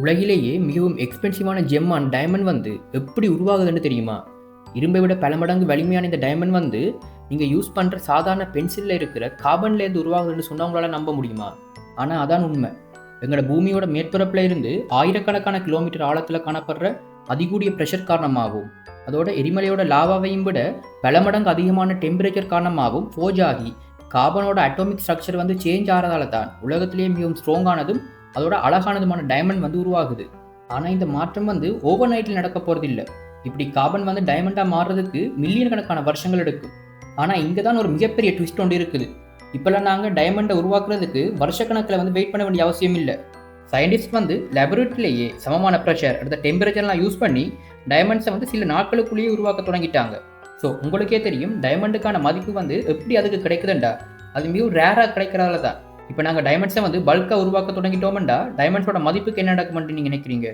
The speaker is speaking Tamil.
உலகிலேயே மிகவும் எக்ஸ்பென்சிவான ஜெம்மான் டைமண்ட் வந்து எப்படி உருவாகுதுன்னு தெரியுமா? இரும்பை விட பல மடங்கு வலிமையான இந்த டைமண்ட் வந்து நீங்கள் யூஸ் பண்ணுற சாதாரண பென்சிலில் இருக்கிற கார்பன்லேருந்து உருவாகுதுன்னு சொன்னவங்களால உங்களால் நம்ப முடியுமா? ஆனால் அதான் உண்மை. எங்களோட பூமியோட மேற்பரப்பில் இருந்து ஆயிரக்கணக்கான கிலோமீட்டர் ஆழத்தில் காணப்படுற அதிகூடிய ப்ரெஷர் காரணமாகவும் அதோட எரிமலையோட லாவாவையும் விட பல மடங்கு அதிகமான டெம்பரேச்சர் காரணமாகவும் ஃபோஜ் ஆகி கார்பனோட அட்டோமிக் ஸ்ட்ரக்சர் வந்து சேஞ்ச் ஆகிறதால தான் உலகத்திலேயே மிகவும் ஸ்ட்ராங்கானதும் அதோட அழகானதுமான டைமண்ட் வந்து உருவாகுது. ஆனால் இந்த மாற்றம் வந்து ஓவர் நைட்டில் நடக்க போகிறதில்ல இப்படி கார்பன் வந்து டைமண்டாக மாறுறதுக்கு மில்லியன் கணக்கான வருஷங்கள் எடுக்கும். ஆனால் இங்கே தான் ஒரு மிகப்பெரிய ட்விஸ்ட் ஒன்று இருக்குது. இப்போல்லாம் நாங்கள் டைமண்டை உருவாக்குறதுக்கு வருஷக்கணக்கில் வந்து வெயிட் பண்ண வேண்டிய அவசியம் இல்லை. சயின்டிஸ்ட் வந்து லெபரேட்டரியிலேயே சமமான ப்ரெஷர் அடுத்த டெம்பரேச்சர்லாம் யூஸ் பண்ணி டைமண்ட்ஸை வந்து சில நாட்களுக்குள்ளேயே உருவாக்க தொடங்கிட்டாங்க. ஸோ உங்களுக்கே தெரியும் டைமண்டுக்கான மதிப்பு வந்து எப்படி அதுக்கு கிடைக்குதுண்டா? அது மிகவும் ரேராக கிடைக்கிறதால தான் இப்போ நாங்கள் டைமண்ட்ஸை வந்து பல்காக உருவாக்க தொடங்கிட்டோம்டா டைமண்ட்ஸோட மதிப்புக்கு என்ன நடக்குமென்று நீங்கள் நினைக்கிறீங்க?